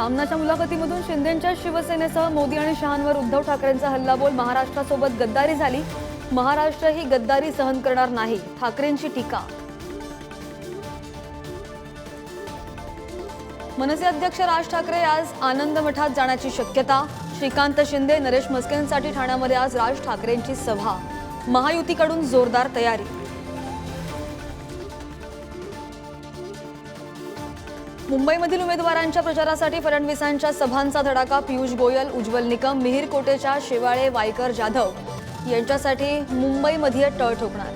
सामनाच्या मुलाखतीमधून शिंदेच्या शिवसेनेसह मोदी आणि शहांवर उद्धव ठाकरेंचा हल्लाबोल महाराष्ट्रासोबत गद्दारी झाली. महाराष्ट्र ही गद्दारी सहन करणार नाही ठाकरेंची टीका. मनसे अध्यक्ष राज ठाकरे आज आनंद मठात जाण्याची शक्यता. श्रीकांत शिंदे नरेश मस्केंसाठी ठाण्यामध्ये आज राज ठाकरेंची सभा. महायुतीकडून जोरदार तयारी. मुंबईमधील उमेदवारांच्या प्रचारासाठी फडणवीसांच्या सभांचा धडाका पियुष गोयल उज्ज्वल निकम मिहीर कोटेच्या शेवाळे वायकर जाधव यांच्यासाठी मुंबईमध्ये टळ ठोकणार.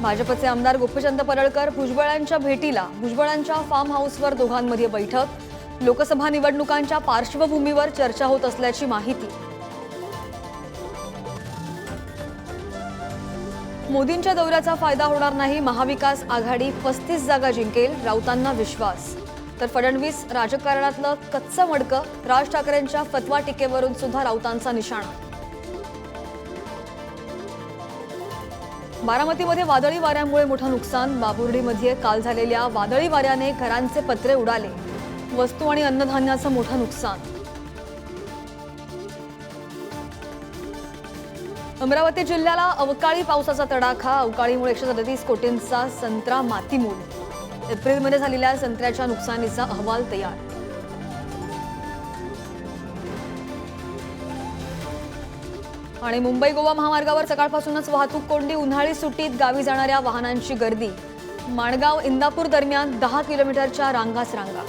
भाजपचे आमदार गोपीचंद परळकर भुजबळांच्या भेटीला भुजबळांच्या फार्म हाऊसवर दोघांमध्ये बैठक. लोकसभा निवडणुकांच्या पार्श्वभूमीवर चर्चा होत असल्याची माहिती. मोदींच्या दौऱ्याचा फायदा होणार नाही महाविकास आघाडी पस्तीस जागा जिंकेल राऊतांना विश्वास. तर फडणवीस राजकारणातलं कच्चं मडकं राज ठाकरेंच्या फतवा टीकेवरून सुद्धा राऊतांचा निशाणा. बारामतीमध्ये वादळी वाऱ्यामुळे मोठं नुकसान बाबुर्डीमध्ये काल झालेल्या वादळी वाऱ्याने घरांचे पत्रे उडाले. वस्तू आणि अन्नधान्याचं मोठं नुकसान. अमरावती जिल्ह्याला अवकाळी पावसाचा तडाखा. अवकाळीमुळे एकशे सदतीस कोटींचा संत्रा मातीमूल. एप्रिलमध्ये झालेल्या संत्र्याच्या नुकसानीचा अहवाल तयार. आणि मुंबई गोवा महामार्गावर सकाळपासूनच वाहतूक कोंडी उन्हाळी सुट्टीत गावी जाणाऱ्या वाहनांची गर्दी. माणगाव इंदापूर दरम्यान दहा किलोमीटरच्या रांगास रांगा.